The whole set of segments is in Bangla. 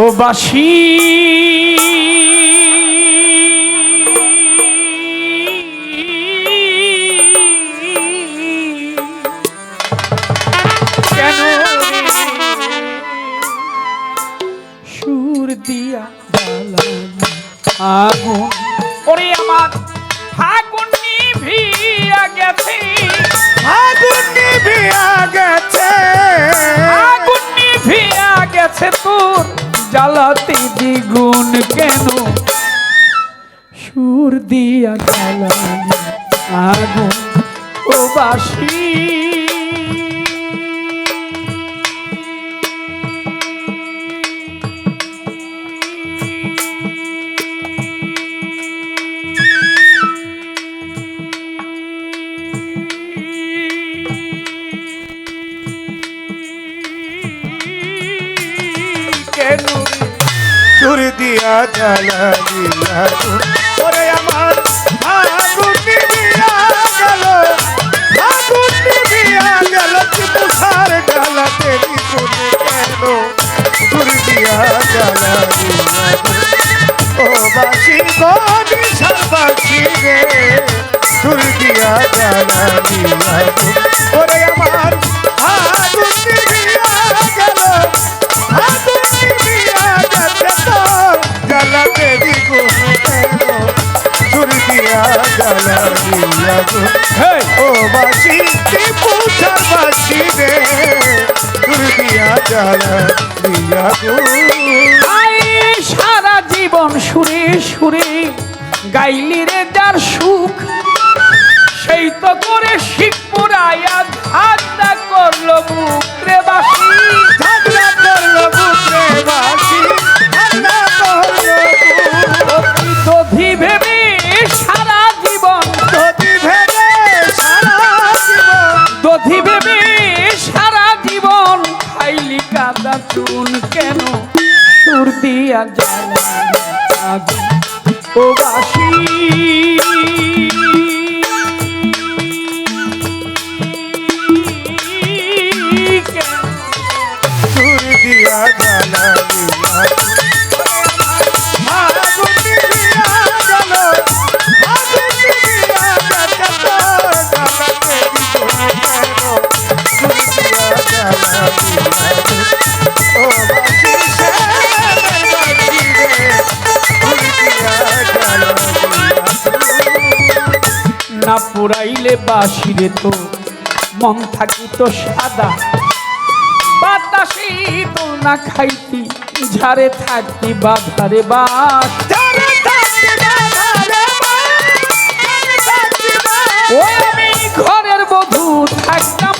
O baixinho. গেছে তোর জ্বালাতে দ্বিগুণ কেন? সুর দিয়া জ্বালানি আগুন ও বাসি। সুর দিয়া জ্বালালি আগুন ওরে আমার আগুন নিভিয়া গেল, আগুন নিভিয়া গেল তুষার জ্বালাতে নিগুন কেন? সুর দিয়া জ্বালালি আগুন ও বাসি গো নিশার বাসি রে সুর দিয়া জ্বালালি আগুন ওরে আমার দিয়া ও বাসি বাসি রে? দিয়া সারা জীবন সুরে সুরে গাইলি রে যার সুখ। সেই তো করে শিবপুরায়া ধান্দা করল মুখ রে বাসি। করল বুকে বাসি। না পুরাইলে বাসিরে তো মন থাকিত সাদা। বাতাসে না খাইতি ঝারে থাকতি বাধারে বাস। ও আমি ঘরের বধূ থাকতাম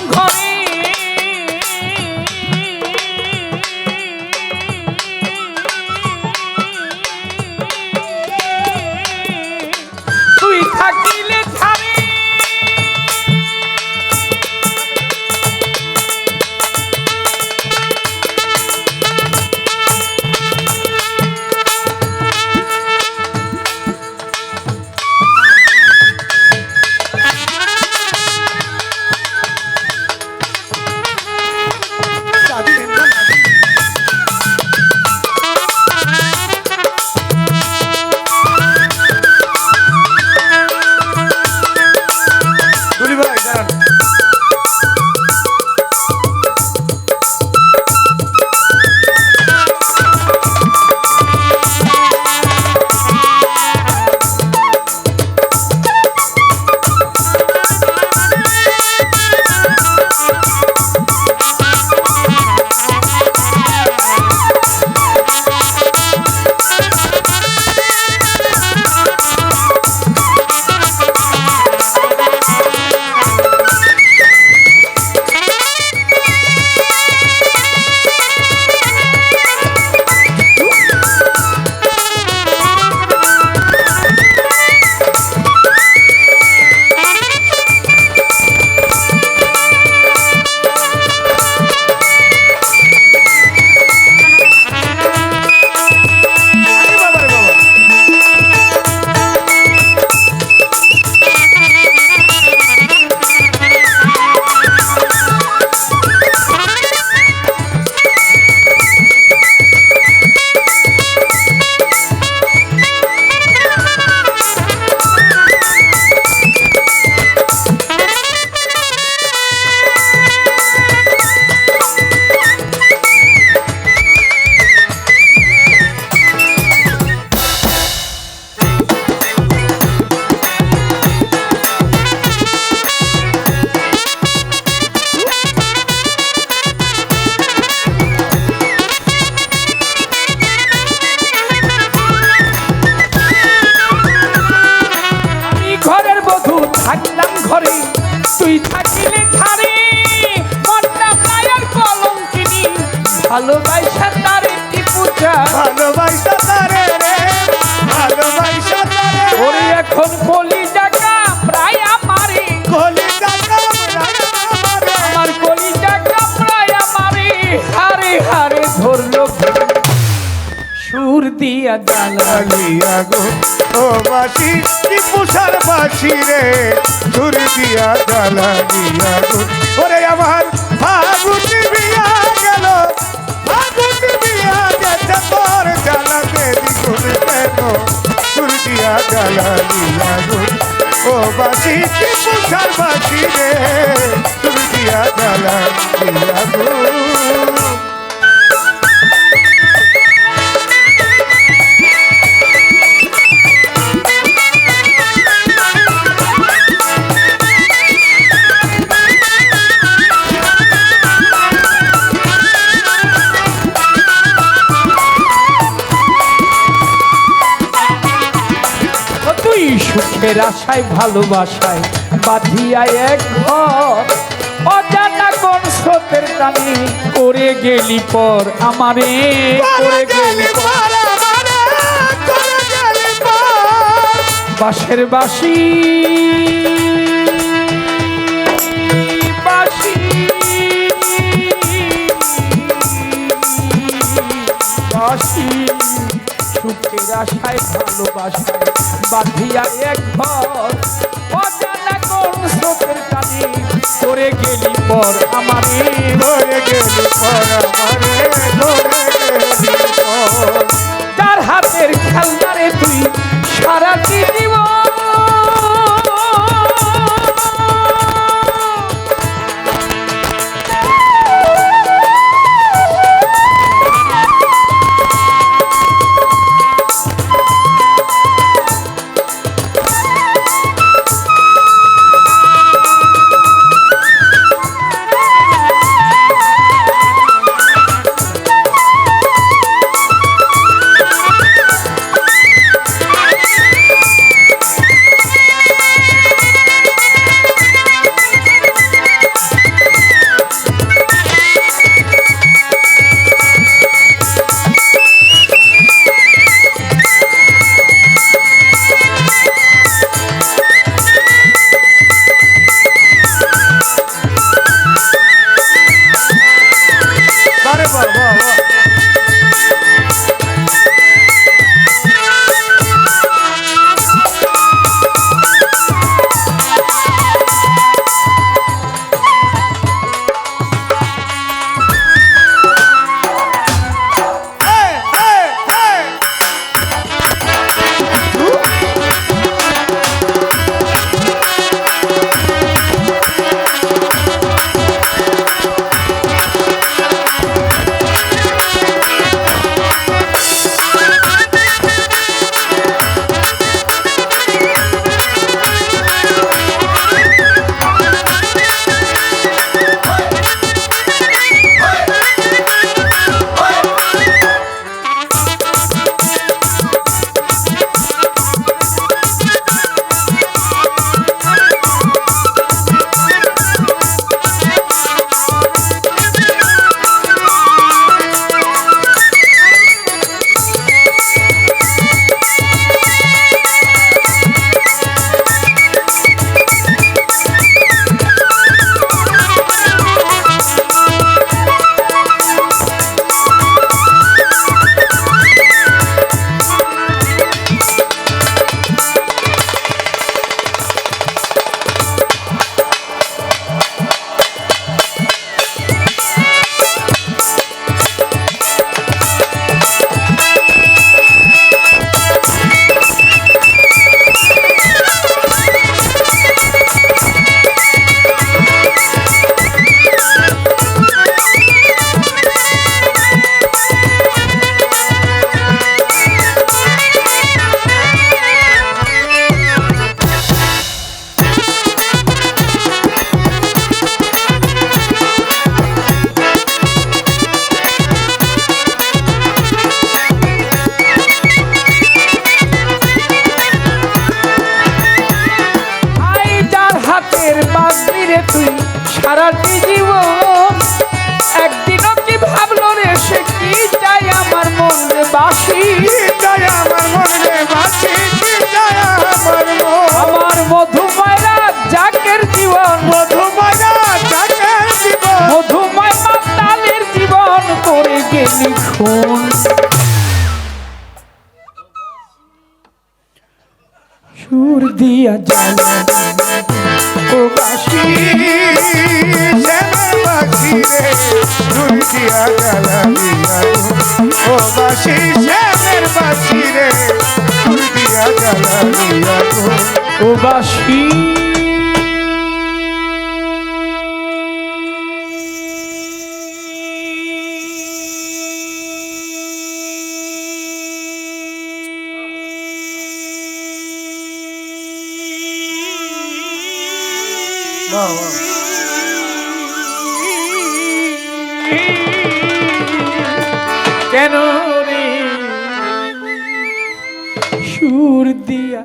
ভালোবাসা তারে টিপু চান ভালোবাসা তারে রে ভালোবাসা তারে ওরে এখন কলি টাকা প্রায় আমারে। কলি টাকা আমারে কলি টাকা প্রায় আমারে। হারে হারে ধরলো সুর দিয়া জ্বালা লাগিয়া গো ও বাসি টিপুসার বাসি রে? ছুরি দিয়া জ্বালা দিয়া গো। ওরে আমার ফাগুনি বিয়া গেল। গেছে তোর জ্বালাতে দ্বিগুণ কেন? ছুরি দিয়া জ্বালা দিয়া গো ও বাসি টিপুসার বাসি রে? ছুরি দিয়া জ্বালা সুখের আশায় ভালোবাসায় বাঁধিয়া এক ঘর। অজানা কোন স্রোতের টানে করে গেলি পর আমারে করে গেলি পর। বাঁশের বাসি বাসি বাসি সুখের আশায় ভালোবাসায় বাঁধিয়া এক ঘর। অজানা কোন স্রোতের টানে করে গেলি পর আমারে। ধরে গেলি পর আমারে ধরে গেলি পর। তার হাতের খেলনারে তুই সুর দিয়া জ্বালা ও বাসি বাসি রে দূর দিয়া জ্বালা দিয়া ও বাসি শ্যামের বাসি রে দূর দিয়া জ্বালা দিয়া ও বাসি কেন রে? সুর দিয়া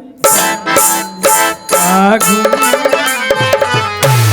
আগুন